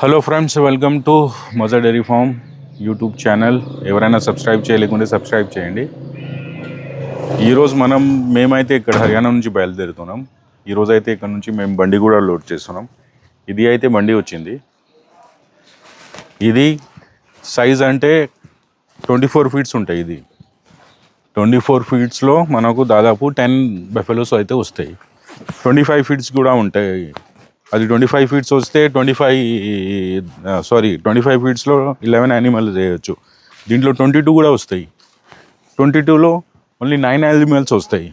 Hello friends welcome to Maza dairy farm YouTube channel ఎవరైనా subscribe చేయలేకుంటే subscribe చేయండి. ఈరోజు మనం మేమైతే ఇక్కడ హర్యానా నుంచి బయలుదేరుతున్నాం. ఈరోజు అయితే ఇక్కడ నుంచి మేము బండి కూడా లోడ్ చేస్తున్నాం. ఇది అయితే బండి వచ్చింది. ఇది సైజ్ అంటే ట్వంటీ ఫోర్ ఫీట్స్ ఉంటాయి ఇది. ట్వంటీ ఫోర్ ఫీట్స్లో మనకు దాదాపు టెన్ బెఫెలోస్ అయితే వస్తాయి. ట్వంటీ ఫైవ్ ఫీట్స్ కూడా ఉంటాయి. అది ట్వంటీ ఫైవ్ ఫీట్స్ వస్తే twenty five sorry twenty five ఫీట్స్లో eleven animals చేయొచ్చు. దీంట్లో ట్వంటీ టూ కూడా వస్తాయి. ట్వంటీ టూలో ఓన్లీ నైన్ యానిమల్స్ వస్తాయి.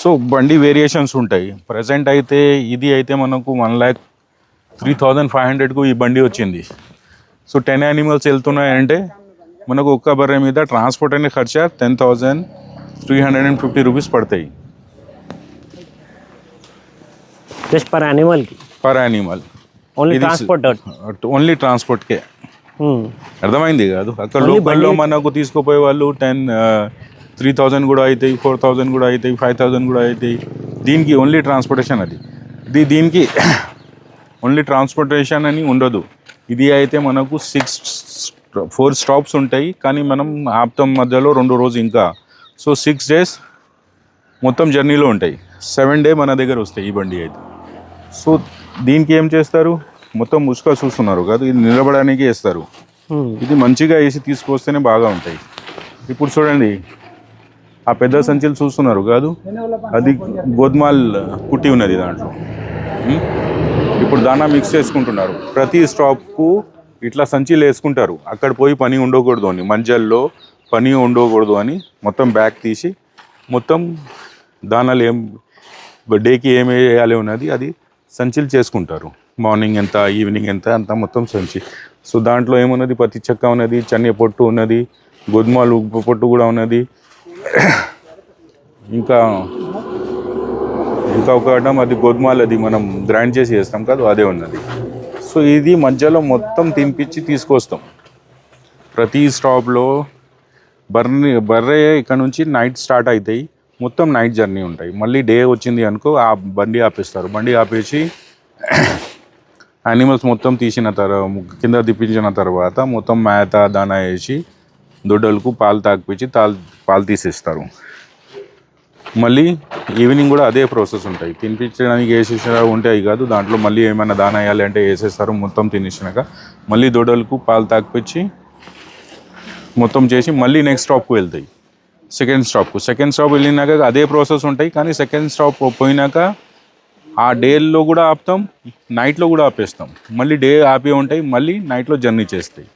సో బండి వేరియేషన్స్ ఉంటాయి. ప్రజెంట్ అయితే ఇది అయితే మనకు one lakh three thousand five హండ్రెడ్కు ఈ బండి వచ్చింది. సో టెన్ యానిమల్స్ వెళ్తున్నాయంటే మనకు ఒక్క బర్రె మీద ట్రాన్స్పోర్ట్ అనే ఖర్చు ten thousand three hundred and fifty rupees పడతాయి. Just per animal. కి per animal only transport only ట్రాన్స్పోర్ట్కే అర్థమైంది కాదు. అక్కడ లోకల్లో మనకు తీసుకుపోయే వాళ్ళు టెన్ త్రీ థౌజండ్ కూడా అవుతాయి ఫోర్ థౌజండ్ కూడా అవుతాయి ఫైవ్ థౌజండ్ కూడా అవుతాయి దీనికి ఓన్లీ ట్రాన్స్పోర్టేషన్ అది. ఇది దీనికి ఓన్లీ ట్రాన్స్పోర్టేషన్ అని ఉండదు. ఇది అయితే మనకు సిక్స్ ఫోర్ స్టాప్స్ ఉంటాయి. కానీ మనం ఆప్తం మధ్యలో రెండు రోజు ఇంకా. సో సిక్స్ డేస్ మొత్తం జర్నీలో ఉంటాయి. సెవెన్ డే మన దగ్గర వస్తాయి ఈ బండి అయితే. సో దీనికి ఏం చేస్తారు? మొత్తం ముసుక చూస్తున్నారు కాదు ఇది నిలబడడానికి వేస్తారు. ఇది మంచిగా వేసి తీసుకొస్తేనే బాగా ఉంటాయి. ఇప్పుడు చూడండి ఆ పెద్ద సంచులు చూస్తున్నారు కాదు? అది గోధుమాల్ పుట్టి ఉన్నది దాంట్లో? ఇప్పుడు దానా మిక్స్ చేసుకుంటున్నారు. ప్రతి స్టాప్కు ఇట్లా సంచిలు వేసుకుంటారు. అక్కడ పోయి పని ఉండకూడదు అని మంజల్లో పని ఉండకూడదు అని మొత్తం బ్యాగ్ తీసి మొత్తం దానాలు ఏం డేకి ఏం వేయాలి ఉన్నది అది సంచిలు చేసుకుంటారు. మార్నింగ్ ఎంత ఈవినింగ్ ఎంత అంత మొత్తం సంచి. సో దాంట్లో ఏమున్నది? పత్తి చెక్క ఉన్నది చన్నె పొట్టు ఉన్నది గోధుమలు ఉప్పు పొట్టు కూడా ఉన్నది. ఇంకా ఇంకా ఒక అది గోధుమలు అది మనం గ్రైండ్ చేసి వేస్తాం కాదు అదే ఉన్నది. సో ఇది మధ్యలో మొత్తం తినిపించి తీసుకొస్తాం. ప్రతి స్టాప్లో బర్రె బర్రె ఇక్కడ నుంచి నైట్ స్టార్ట్ అవుతాయి మొత్తం నైట్ జర్నీ ఉంటాయి. మళ్ళీ డే వచ్చింది అనుకో ఆ బండి ఆపేస్తారు. బండి ఆపేసి యానిమల్స్ మొత్తం తీసిన తర్వాత కింద తిప్పించిన తర్వాత మొత్తం మేత దానా వేసి దొడ్డలకు పాలు తాగిపించి తాల్ పాలు తీసేస్తారు. మళ్ళీ ఈవినింగ్ కూడా అదే ప్రాసెస్ ఉంటాయి. తినిపించడానికి వేసేసిన ఉంటాయి కాదు. దాంట్లో మళ్ళీ ఏమైనా దానా వేయాలి అంటే వేసేస్తారు. మొత్తం తినేసినాక మళ్ళీ దొడ్డలకు పాలు తాగిపించి మొత్తం చేసి మళ్ళీ నెక్స్ట్ స్టాప్కి వెళ్తాయి. సెకండ్ స్టాప్కు సెకండ్ స్టాప్ వెళ్ళినాక అదే ప్రాసెస్ ఉంటాయి కానీ సెకండ్ స్టాప్ పోయినాక ఆ డేలో కూడా ఆపుతాం నైట్లో కూడా ఆపేస్తాం. మళ్ళీ డే ఆపి ఉంటాయి మళ్ళీ నైట్లో జర్నీ చేస్తాయి.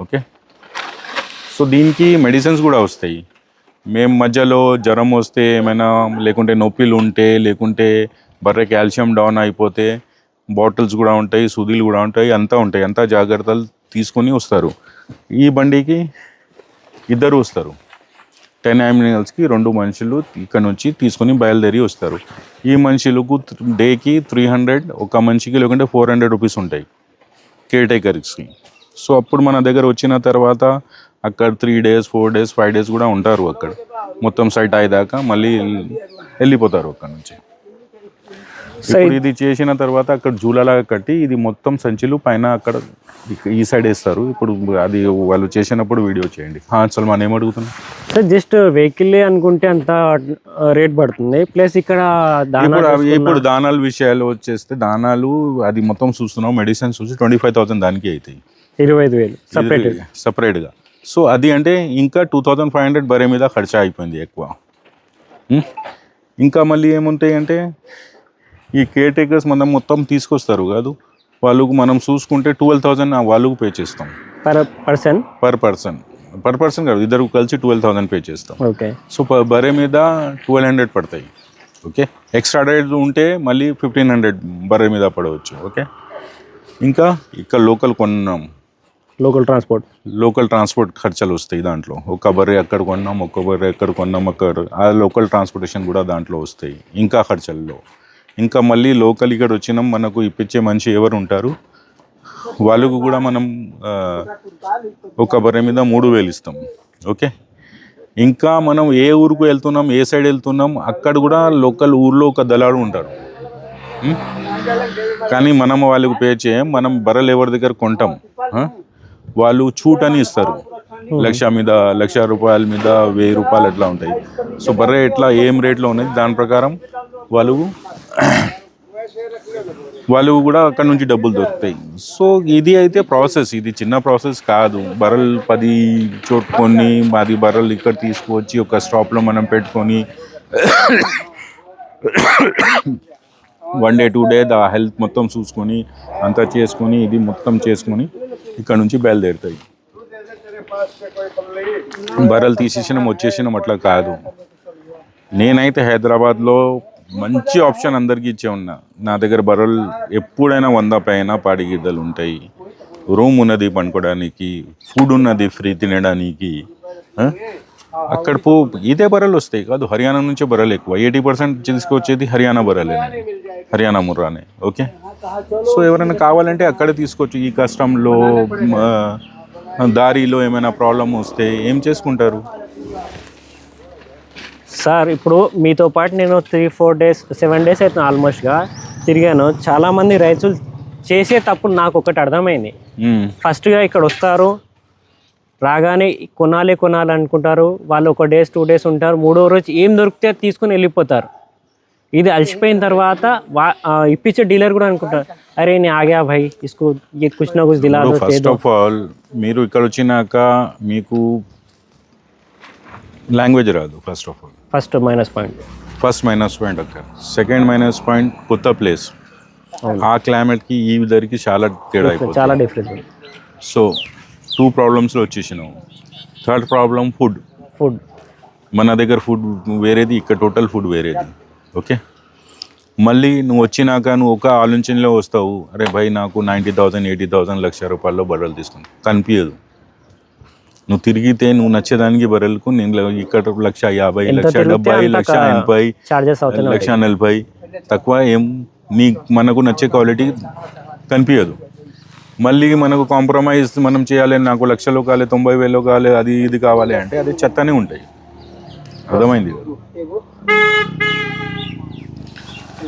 ఓకే సో దీనికి మెడిసిన్స్ కూడా వస్తాయి. మేము మధ్యలో జ్వరం వస్తే ఏమైనా లేకుంటే నొప్పిలు ఉంటే లేకుంటే బర్రె కాల్షియం డౌన్ అయిపోతే బాటిల్స్ కూడా ఉంటాయి సుదీలు కూడా ఉంటాయి అంతా ఉంటాయి. అంతా జాగ్రత్తలు తీసుకొని వస్తారు. ఈ బండికి ఇద్దరు వస్తారు. టెన్ యామినల్స్కి రెండు మనుషులు ఇక్కడ నుంచి తీసుకొని బయలుదేరి వస్తారు. ఈ మనుషులకు డేకి త్రీ హండ్రెడ్ ఒక మనిషికి లేకుంటే ఫోర్ హండ్రెడ్ రూపీస్ ఉంటాయి కేర్ టేకర్స్కి సో అప్పుడు మన దగ్గర వచ్చిన తర్వాత అక్కడ three days four days five days కూడా ఉంటారు అక్కడ. మొత్తం సైట్ అయ్యేదాకా మళ్ళీ వెళ్ళిపోతారు అక్కడ నుంచి. ఇప్పుడు ఇది చేసిన తర్వాత అక్కడ జూలలాగా కట్టి ఇది మొత్తం సంచులు పైన అక్కడ ఈ సైడ్ వేస్తారు. ఇప్పుడు అది వాళ్ళు చేసినప్పుడు వీడియో చేయండి. హా, సల్మాన్ ఏం అడుగుతున్నా? సార్ జస్ట్ వెహికల్ అనుకుంటే అంత రేట్ పడుతుంది. ప్లస్ ఇక్కడ ఇప్పుడు దానాల విషయాలు వచ్చేస్తే దానాలు అది మొత్తం చూస్తున్నాం. మెడిసిన్స్ చూసి ట్వంటీ ఫైవ్ థౌసండ్ దానికి అవుతాయి. ఇరవై ఐదు వేలు సపరేట్ సపరేట్గా సో అది అంటే ఇంకా టూ థౌజండ్ ఫైవ్ హండ్రెడ్ బరే మీద ఖర్చు అయిపోయింది ఎక్కువ? ఇంకా మళ్ళీ ఏముంటాయి అంటే ఈ కేర్ టేకర్స్ మనం మొత్తం తీసుకొస్తారు కాదు. వాళ్ళకు మనం చూసుకుంటే ట్వెల్వ్ థౌజండ్ వాళ్ళకు పే చేస్తాం. Per person per person per person కాదు ఇద్దరు కలిసి ట్వెల్వ్ థౌజండ్ పే చేస్తాం. ఓకే. సో బరే మీద ట్వెల్వ్ హండ్రెడ్ పడతాయి. ఓకే? ఎక్స్ట్రా డేట్ ఉంటే మళ్ళీ ఫిఫ్టీన్ హండ్రెడ్ బరే మీద పడవచ్చు. ఓకే? ఇంకా ఇక్కడ లోకల్ కొన్నాం. లోకల్ ట్రాన్స్పోర్ట్ లోకల్ ట్రాన్స్పోర్ట్ ఖర్చులు వస్తాయి దాంట్లో. ఒక బర్రె ఎక్కడ కొన్నాం ఒక్క బర్రె ఎక్కడ కొన్నాం అక్కడ ఆ లోకల్ ట్రాన్స్పోర్టేషన్ కూడా దాంట్లో వస్తాయి. ఇంకా ఖర్చుల్లో. ఇంకా మళ్ళీ లోకల్ ఇక్కడ వచ్చినాం మనకు ఇప్పించే మనిషి ఎవరు ఉంటారు? వాళ్ళకు కూడా మనం ఒక బర్రె మీద మూడు వేలు ఇస్తాం. ఓకే? ఇంకా మనం ఏ ఊరుకు వెళ్తున్నాం ఏ సైడ్ వెళ్తున్నాం అక్కడ కూడా లోకల్ ఊర్లో ఒక దళాడు ఉంటారు కానీ మనం వాళ్ళకు పే చేయం మనం బర్రెలు ఎవరి దగ్గర కొంటాం వాళ్ళు చూటని అని ఇస్తారు. లక్ష మీద లక్ష రూపాయల మీద వెయ్యి రూపాయలు ఎట్లా ఉంటాయి? సో బర్రె ఎట్లా ఏం రేట్లో ఉన్నది? దాని ప్రకారం వాళ్ళు వాళ్ళు కూడా అక్కడ నుంచి డబ్బులు దొరుకుతాయి. సో ఇది అయితే ప్రాసెస్. ఇది చిన్న ప్రాసెస్ కాదు. బర్రెలు పది చోటుకొని మాది బర్రెలు ఇక్కడ తీసుకువచ్చి ఒక స్టాప్లో మనం పెట్టుకొని వన్ డే టూ డే దా హెల్త్ మొత్తం చూసుకొని అంతా చేసుకొని ఇది మొత్తం చేసుకొని ఇక్కడ నుంచి బయలుదేరుతాయి. బర్రెలు తీసేసినాం వచ్చేసినాం అట్లా కాదు. నేనైతే హైదరాబాద్లో మంచి ఆప్షన్ అందరికీ ఇచ్చే ఉన్నా. నా దగ్గర బర్రెలు ఎప్పుడైనా వంద పైన పాడి గిద్దలు ఉంటాయి. రూమ్ ఉన్నది పండుకోవడానికి ఫుడ్ ఉన్నది ఫ్రీ తినడానికి అక్కడ పో ఇదే బర్రెలు వస్తాయి కాదు. హర్యానా నుంచే బర్రెలు ఎక్కువ. ఎయిటీ పర్సెంట్ తీసుకొచ్చేది హర్యానా బర్రెలే. హర్యానా ముర్రానే ఓకే? సో ఎవరైనా కావాలంటే అక్కడే తీసుకోవచ్చు ఈ కష్టంలో దారిలో ఏమైనా ప్రాబ్లం వస్తే ఏం చేసుకుంటారు? సార్ ఇప్పుడు మీతో పాటు నేను three four days seven days అవుతుంది ఆల్మోస్ట్గా తిరిగాను. చాలామంది రైతులు చేసే తప్పుడు నాకు ఒకటి అర్థమైంది. ఫస్ట్గా ఇక్కడ వస్తారు రాగానే కొనాలి కొనాలి అనుకుంటారు. వాళ్ళు ఒక డేస్ టూ డేస్ ఉంటారు. మూడో రోజు ఏం దొరికితే తీసుకొని వెళ్ళిపోతారు. ఇది అలసిపోయిన తర్వాత వా ఆ, ఇప్పించే డీలర్ కూడా అనుకుంటారు అరే నేను ఆగా భాయ్ ఇస్కో ये कुछ ना कुछ दिला दो दे ఫస్ట్ दो ఆఫ్ ఆల్ మీరు ఇక్కడ వచ్చినాక మీకు లాంగ్వేజ్ రాదు first of all first minus point first minus point అక్కడ సెకండ్ మైనస్ పాయింట్ కొత్త ప్లేస్ అవును. ఆ క్లైమేట్కి ఈ వెదర్కి చాలా తేడా అయిపోతుంది చాలా డిఫరెంట్ సో టూ ప్రాబ్లమ్స్లో వచ్చేసినావు థర్డ్ ప్రాబ్లం ఫుడ్ ఫుడ్ మన దగ్గర ఫుడ్ వేరేది ఇక్కడ టోటల్ ఫుడ్ వేరేది ఓకే? మళ్ళీ నువ్వు వచ్చినాక నువ్వు ఒక ఆలోచనలో వస్తావు. అరే భయ్ నాకు నైంటీ థౌసండ్ ఎయిటీ థౌసండ్ లక్ష రూపాయల్లో బర్రెలు తీసుకుంటావు కనిపించదు నువ్వు తిరిగితే నువ్వు నచ్చేదానికి బర్రెలకు నేను ఇక్కడ లక్ష యాభై లక్ష డెబ్బై లక్ష ఎనభై లక్ష నలభై. తక్కువ ఏం నీ మనకు నచ్చే క్వాలిటీ కనిపించదు మళ్ళీ మనకు కాంప్రమైజ్ మనం చేయాలి నాకు లక్షలు కావాలి తొంభై వేలు కావాలి అది ఇది కావాలి అంటే అది చెత్తనే ఉంటాయి. అర్థమైంది?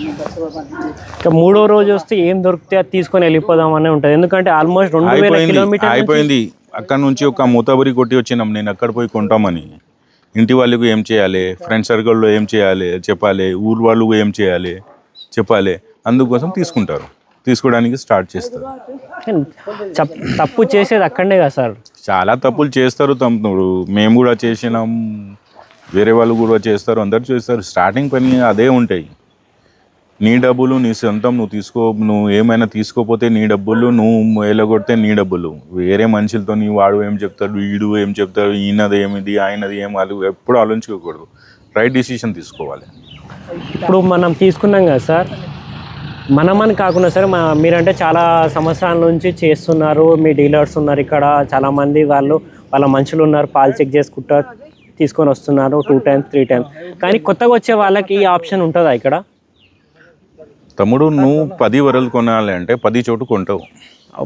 ఇంకా మూడో రోజు వస్తే ఏం దొరికితే అది తీసుకొని వెళ్ళిపోదాం అని ఉంటుంది. ఎందుకంటే ఆల్మోస్ట్ రెండు వేల అయిపోయింది కిలోమీటర్ అయిపోయింది. అక్కడ నుంచి ఒక మూతబరి కొట్టి వచ్చినాం. నేను అక్కడ పోయి కొంటామని. ఇంటి వాళ్ళకు ఏం చేయాలి? ఫ్రెండ్ సర్కిల్లో ఏం చేయాలి? చెప్పాలి. ఊరు వాళ్ళు ఏం చేయాలి? చెప్పాలి. అందుకోసం తీసుకుంటారు. తీసుకోవడానికి స్టార్ట్ చేస్తారు. తప్పు చేసేది అక్కడనే కదా సార్? చాలా తప్పులు చేస్తారు తమ్ముడు. మేము కూడా చేసినాం. వేరే వాళ్ళు కూడా చేస్తారు. అందరు చేస్తారు. స్టార్టింగ్ పని అదే ఉంటాయి. నీ డబ్బులు నీ సొంతం నువ్వు తీసుకో నువ్వు ఏమైనా తీసుకోపోతే నీ డబ్బులు నువ్వు ఎలగొడితే నీ డబ్బులు. వేరే మనుషులతో నీ వాడు ఏం చెప్తాడు వీడు ఏం చెప్తాడు ఈయనది ఏమిది ఆయనది ఏం వాళ్ళు ఎప్పుడు ఆలోచించుకోకూడదు రైట్ డిసిషన్ తీసుకోవాలి. ఇప్పుడు మనం తీసుకున్నాం కదా సార్ మనమని కాకుండా సరే మా మీరంటే చాలా సంవత్సరాల నుంచి చేస్తున్నారు మీ డీలర్స్ ఉన్నారు ఇక్కడ చాలామంది వాళ్ళు వాళ్ళ మనుషులు ఉన్నారు పాలు చెక్ చేసుకుంటా తీసుకొని వస్తున్నారు టూ టైమ్స్ త్రీ టైమ్స్ కానీ కొత్తగా వచ్చే వాళ్ళకి ఈ ఆప్షన్ ఉంటుందా ఇక్కడ? తమ్ముడు నువ్వు పది వరలు కొనాలి అంటే పది చోటు కొంటావు.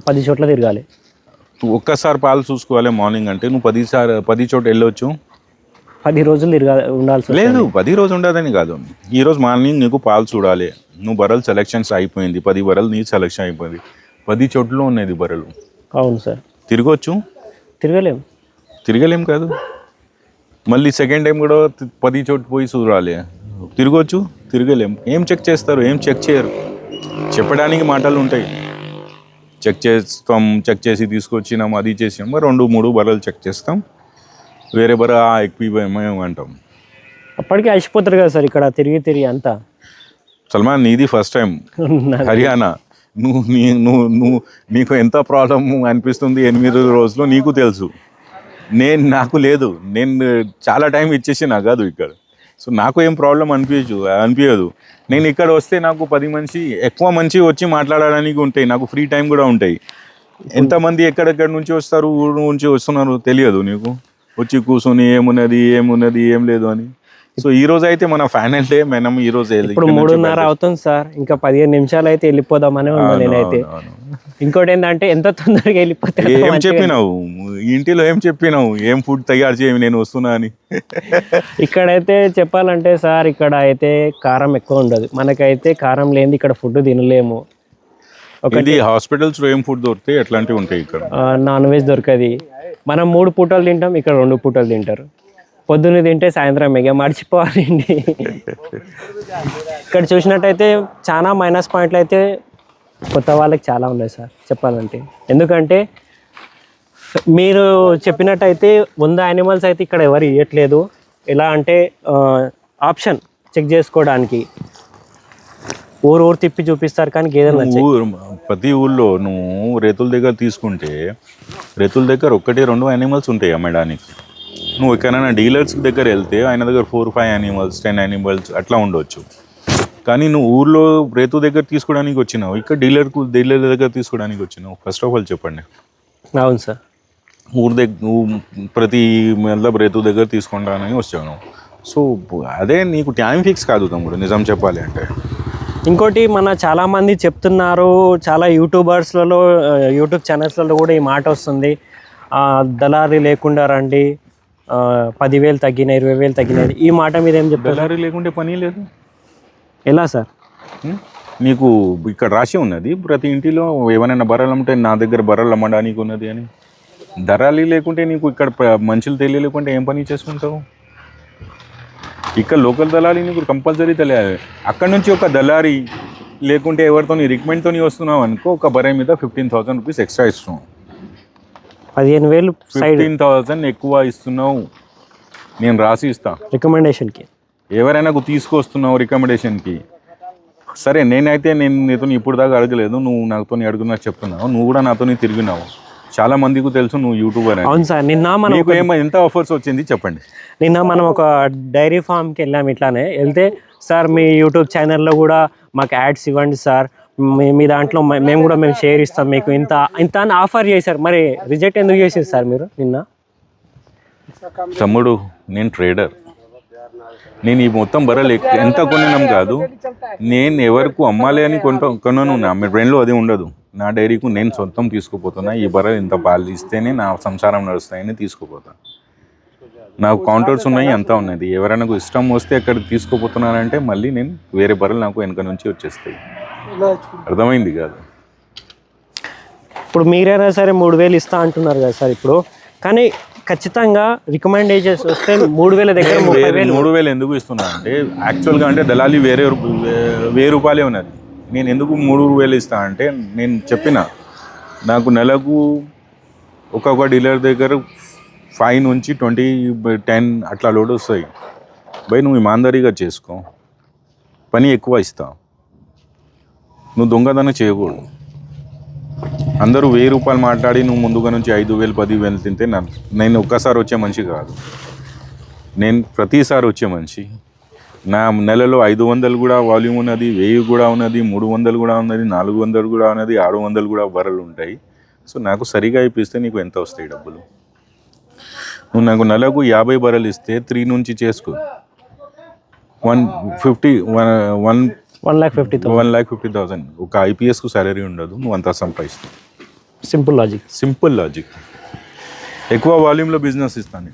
పది చోట్ల తిరగాలి. ఒక్కసారి పాలు చూసుకోవాలి మార్నింగ్ అంటే నువ్వు పది సార్ పది చోటు వెళ్ళొచ్చు? పది రోజులు తిరగాలి ఉండాల్సి. లేదు పది రోజు ఉండదని కాదు. ఈ రోజు మార్నింగ్ నీకు పాలు చూడాలి. నువ్వు బర్రెలు సెలెక్షన్స్ అయిపోయింది పది బర్రెలు నీ సెలెక్షన్ అయిపోయింది. పది చోట్ల ఉన్నది బర్రెలు. అవును సార్. తిరగొచ్చు? తిరగలేం. తిరగలేం కాదు. మళ్ళీ సెకండ్ టైం కూడా పది చోటు పోయి చూడాలి. తిరగొచ్చు? తిరగలేం ఏం చెక్ చేస్తారు? ఏం చెక్ చేయరు. చెప్పడానికి మాటలు ఉంటాయి. చెక్ చేస్తాం చెక్ చేసి తీసుకొచ్చినాం అది చేసినాం. మరి రెండు మూడు బర్రెలు చెక్ చేస్తాం. వేరే బర్రె ఏమో అంటాం. అప్పటికే అలసిపోతారు కదా సార్ ఇక్కడ తిరిగి తిరిగి అంతా. సల్మాన్ నీది ఫస్ట్ టైం హర్యానా. నువ్వు నీ నువ్వు నువ్వు నీకు ఎంత ప్రాబ్లం అనిపిస్తుంది ఎనిమిది రోజులు నీకు తెలుసు. నేను నాకు లేదు. నేను చాలా టైం ఇచ్చేసిన కాదు ఇక్కడ. సో నాకు ఏం ప్రాబ్లం అనిపించు అనిపించదు. నేను ఇక్కడ వస్తే నాకు పది మనిషి ఎక్కువ మంచి వచ్చి మాట్లాడడానికి ఉంటాయి. నాకు ఫ్రీ టైం కూడా ఉంటాయి. ఎంతమంది ఎక్కడెక్కడి నుంచి వస్తారు ఊరు నుంచి వస్తున్నారు తెలియదు నీకు? వచ్చి కూర్చొని ఏమున్నది ఏమున్నది ఏం లేదు అని. సో ఈ రోజు అయితే మన ఫైనల్ డే మనం ఈ రోజు ఇప్పుడు మూడున్నర అవుతుంది సార్. ఇంకా పదిహేను నిమిషాలు అయితే వెళ్ళిపోదామని ఉన్నా అవును, నేనైతే. ఇంకోటి ఏంటంటే ఎంత తొందరగా వెళ్ళిపోతే ఏం. చెప్పినావు? ఇంటిలో ఏం చెప్పినావు? ఏం ఫుడ్ తయారు చేయవి నేను వస్తున్నా అని. ఇక్కడైతే చెప్పాలంటే సార్ ఇక్కడ అయితే కారం ఎక్కువ ఉండదు. మనకైతే కారం లేనిది ఇక్కడ ఫుడ్ తినలేము. ఒక ఇది హాస్పిటల్స్లో ఏం ఫుడ్ దొరుకుతాయి? ఎట్లాంటివి ఉంటాయి ఇక్కడ? నాన్ వెజ్ దొరకది. మనం మూడు పూటలు తింటాం ఇక్కడ రెండు పూటలు తింటారు. పొద్దున్న తింటే సాయంత్రం ఇక మర్చిపోవాలండి. ఇక్కడ చూసినట్టయితే చాలా మైనస్ పాయింట్లు అయితే కొత్త వాళ్ళకి చాలా ఉన్నాయి సార్ చెప్పాలంటే. ఎందుకంటే మీరు చెప్పినట్టయితే వంద యానిమల్స్ అయితే ఇక్కడ ఎవరు ఇవ్వట్లేదు ఎలా అంటే ఆప్షన్ చెక్ చేసుకోవడానికి. ఊరు ఊరు తిప్పి చూపిస్తారు కానీ గేదెలు ఊరు ప్రతి ఊళ్ళో నువ్వు రైతుల దగ్గర తీసుకుంటే రైతుల దగ్గర ఒకటి రెండు యానిమల్స్ ఉంటాయి అమ్మడానికి నువ్వు ఎక్కడైనా డీలర్స్ దగ్గర వెళ్తే ఆయన దగ్గర four five animals ten animals అట్లా ఉండొచ్చు. కానీ నువ్వు ఊర్లో రైతు దగ్గర తీసుకోవడానికి వచ్చినావు. ఇక్కడ డీలర్కు డీలర్ దగ్గర తీసుకోవడానికి వచ్చినావు. ఫస్ట్ ఆఫ్ ఆల్ చెప్పండి. అవును సార్. ఊరు దగ్గర ప్రతి మళ్ళీ రైతు దగ్గర తీసుకుంటానని వచ్చాను సో అదే నీకు టైం ఫిక్స్ కాదు తమ్ముడు నిజం చెప్పాలి అంటే. ఇంకోటి మన చాలా మంది చెప్తున్నారు చాలా యూట్యూబర్స్లలో యూట్యూబ్ ఛానల్స్లలో కూడా ఈ మాట వస్తుంది. ఆ, దళారీ లేకుండా రండి పదివేలు తగ్గినాయి ఇరవై వేలు తగ్గినాయి ఈ మాట మీద ఏం చెప్తారు? దళారీ లేకుంటే పని లేదు. ఎలా సార్? నీకు ఇక్కడ రాసి ఉన్నది. ప్రతి ఇంటిలో ఏమైనా బర్రెలు అమ్మితే నా దగ్గర బర్రెలు అమ్మడానికి ఉన్నది అని. ధరలు లేకుంటే నీకు ఇక్కడ మనుషులు తెలియలేకుంటే ఏం పని చేసుకుంటావు? ఇక్కడ లోకల్ దళారి నీకు కంపల్సరీ తెలియాలి. అక్కడ నుంచి ఒక దళారి లేకుంటే ఎవరితో రికమెండ్తో వస్తున్నావు అనుకో ఒక బర్రె మీద ఫిఫ్టీన్ థౌసండ్ రూపీస్ ఎక్స్ట్రా ఇస్తున్నావు. పదిహేను వేలు ఫిఫ్టీన్ థౌసండ్ ఎక్కువ ఇస్తున్నావు. నేను రాసి ఇస్తా. రికమెండేషన్కి ఎవరైనా తీసుకొస్తున్నావు రికమెండేషన్కి సరే నేనైతే నేను నీతో ఇప్పుడు దాకా అడగలేదు. నువ్వు నాతో అడుగున్నా చెప్తున్నావు. నువ్వు కూడా నాతో తిరిగినావు. చాలా మందికి తెలుసు నువ్వు యూట్యూబర్ అని. అవును సార్ నిన్న మనం ఎంత ఆఫర్స్ వచ్చింది చెప్పండి. నిన్న మనం ఒక డైరీ ఫామ్కి వెళ్ళాము ఇట్లానే. వెళ్తే సార్ మీ యూట్యూబ్ ఛానల్లో కూడా మాకు యాడ్స్ ఇవ్వండి సార్. మీ మీ దాంట్లో మే- మేము కూడా మేము షేర్ ఇస్తాం మీకు. ఇంత ఇంత అని ఆఫర్ చేశారు. మరి రిజెక్ట్ ఎందుకు చేసారు సార్ మీరు నిన్న? తమ్ముడు నేను ట్రేడర్ నేను ఈ మొత్తం బర్రెలు ఎంత కొనినాం కాదు. నేను ఎవరికి అమ్మాలి అని కొంట కొనను నా మీ బ్రెయిన్లో అది ఉండదు. నా డైరీకు నేను సొంతం తీసుకుపోతున్నా. ఈ బర్రెలు ఇంత పాలు ఇస్తేనే నా సంసారం నడుస్తాయని తీసుకుపోతా. నాకు కౌంటర్స్ ఉన్నాయి అంతా ఉన్నది ఎవరైనా ఇష్టం వస్తే అక్కడ తీసుకుపోతున్నానంటే మళ్ళీ నేను వేరే బర్రెలు నాకు వెనక నుంచి వచ్చేస్తాయి. అర్థమైంది కాదు. ఇప్పుడు మీరైనా సరే మూడు వేలు ఇస్తా అంటున్నారు కదా సార్ ఇప్పుడు. కానీ ఖచ్చితంగా రికమెండేషన్స్ వస్తే మూడు వేల దగ్గర ముప్పై వేరే వేలు. మూడు వేలు ఎందుకు ఇస్తున్నా అంటే యాక్చువల్గా అంటే దళాలి వేరే వెయ్యి రూపాయలే ఉన్నది. నేను ఎందుకు మూడు వేలు ఇస్తా అంటే నేను చెప్పిన నాకు నెలకు ఒక్కొక్క డీలర్ దగ్గర ఫైవ్ నుంచి ట్వంటీ టెన్ అట్లా లోడ్ వస్తాయి. బై నువ్వు ఇమాందారీగా చేసుకో. పని ఎక్కువ ఇస్తా నువ్వు దొంగతనం చేయకూడదు. అందరూ వెయ్యి రూపాయలు మాట్లాడి నువ్వు ముందుగా నుంచి ఐదు వేలు పది వేలు తింటే నేను ఒక్కసారి వచ్చే మనిషి కాదు. నేను ప్రతిసారి వచ్చే మనిషి. నా నెలలో ఐదు వందలు కూడా వాల్యూమ్ ఉన్నది వెయ్యి కూడా ఉన్నది మూడు వందలు కూడా ఉన్నది నాలుగు వందలు కూడా ఉన్నది ఆరు వందలు కూడా వరలు ఉంటాయి. సో నాకు సరిగా ఇప్పిస్తే నీకు ఎంత వస్తాయి డబ్బులు? నువ్వు నాకు నెలకు యాభై బర్రెలు ఇస్తే త్రీ నుంచి చేసుకో. One fifty one one one lakh fifty thousand one lakh fifty thousand ఒక ఐపీఎస్కు సాలరీ ఉండదు నువ్వు అంతా సంపాదిస్తావు సింపుల్ లాజిక్ సింపుల్ లాజిక్ ఎక్కువ వాల్యూమ్లో బిజినెస్ ఇస్తాను.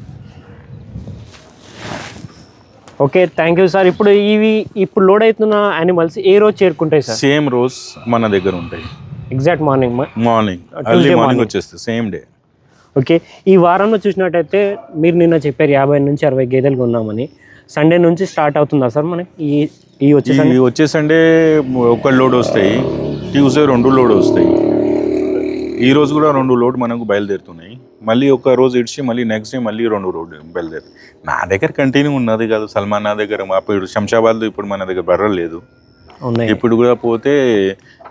ఓకే థ్యాంక్ యూ సార్ ఇప్పుడు ఇవి ఇప్పుడు లోడ్ అవుతున్న యానిమల్స్ ఏ రోజు చేరుకుంటాయి సార్ సేమ్ రోజ్ మన దగ్గర ఉంటాయి. Exact morning morning early morning. వచ్చేస్తాయి సేమ్ డే ఓకే ఈ వారంలో చూసినట్టయితే మీరు నిన్న చెప్పారు యాభై నుంచి అరవై గేదెలు కొన్నామని. సండే నుంచి స్టార్ట్ అవుతుందా సార్ మనకి? ఈ ఈ వచ్చే సండే ఈ వచ్చే సండే ఒక లోడ్ వస్తాయి. ట్యూస్డే రెండు లోడ్ వస్తాయి. ఈ రోజు కూడా రెండు లోడ్ మనకు బయలుదేరుతున్నాయి. మళ్ళీ ఒక రోజు ఇడిచి మళ్ళీ నెక్స్ట్ డే మళ్ళీ రెండు రోడ్ బయలుదేరు నా దగ్గర కంటిన్యూ ఉన్నది కాదు. సల్మాన్ నా దగ్గర మా ఇప్పుడు శంషాబాద్ ఇప్పుడు మన దగ్గర బర్రెలు లేదు. ఇప్పుడు కూడా పోతే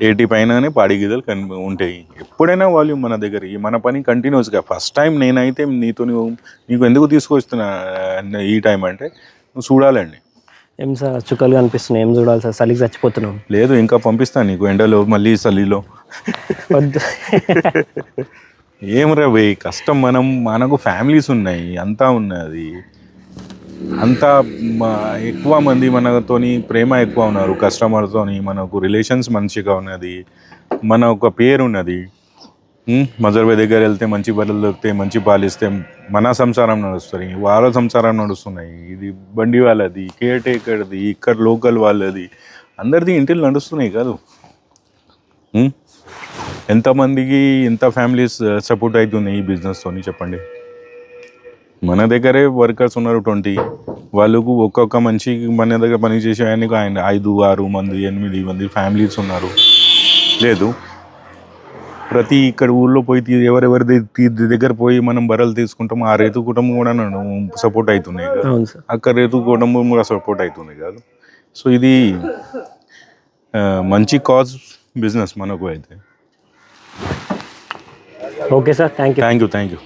ఎయిటీ పైననే పాడి గీదలు కన్ ఉంటాయి. ఎప్పుడైనా వాల్యూమ్ మన దగ్గర. ఈ మన పని కంటిన్యూస్గా ఫస్ట్ టైం నేనైతే నీతో నీకు ఎందుకు తీసుకొస్తున్నా ఈ టైం అంటే నువ్వు చూడాలండి. ఏం సార్ చుక్కలు కనిపిస్తున్నాయి. ఏం చూడాలి సార్? చలికి చచ్చిపోతున్నాం. లేదు ఇంకా పంపిస్తాను నీకు. ఎండలో మళ్ళీ చలిలో. వద్దు. ఏం రా కష్టం మనం మనకు ఫ్యామిలీస్ ఉన్నాయి. అంతా ఉన్నది. అంత మ- ఎక్కువ మంది మనతోని ప్రేమ ఎక్కువ ఉన్నారు. కస్టమర్తోని మనకు రిలేషన్స్ మంచిగా ఉన్నది. మన ఒక పేరు ఉన్నది మజర్బై మజర్వే దగ్గర వెళ్తే మంచి బర్రెలు దొరికితే మంచి పాలు ఇస్తే మన సంసారం నడుస్తుంది. వాళ్ళ సంసారం నడుస్తున్నాయి. ఇది బండి వాళ్ళది కేర్ టేకర్ది ఇక్కడ లోకల్ వాళ్ళది. అందరిది ఇంటిలో నడుస్తున్నాయి కాదు. ఎంతమందికి ఎంత ఫ్యామిలీస్ సపోర్ట్ అవుతుంది ఈ బిజినెస్తో చెప్పండి. మన దగ్గరే వర్కర్స్ ఉన్నారు ట్వంటీ. వాళ్ళకు ఒక్కొక్క మనిషి మన దగ్గర పనిచేసే ఆయనకు ఆయన ఐదు ఆరు మంది ఎనిమిది మంది ఫ్యామిలీస్ ఉన్నారు. లేదు. ప్రతి ఇక్కడ ఊళ్ళో పోయి తీ- ఎవరెవరి ది- దగ్గర పోయి మనం బర్రెలు తీసుకుంటాం ఆ రైతు కుటుంబం కూడా సపోర్ట్ అవుతున్నాయి కదా అవును సార్. అక్కడ రైతు కుటుంబం కూడా సపోర్ట్ అవుతుంది కాదు. సో ఇది ఆ, మంచి కాజ్ బిజినెస్ మనకు అయితే. Okay sir thank you thank you thank you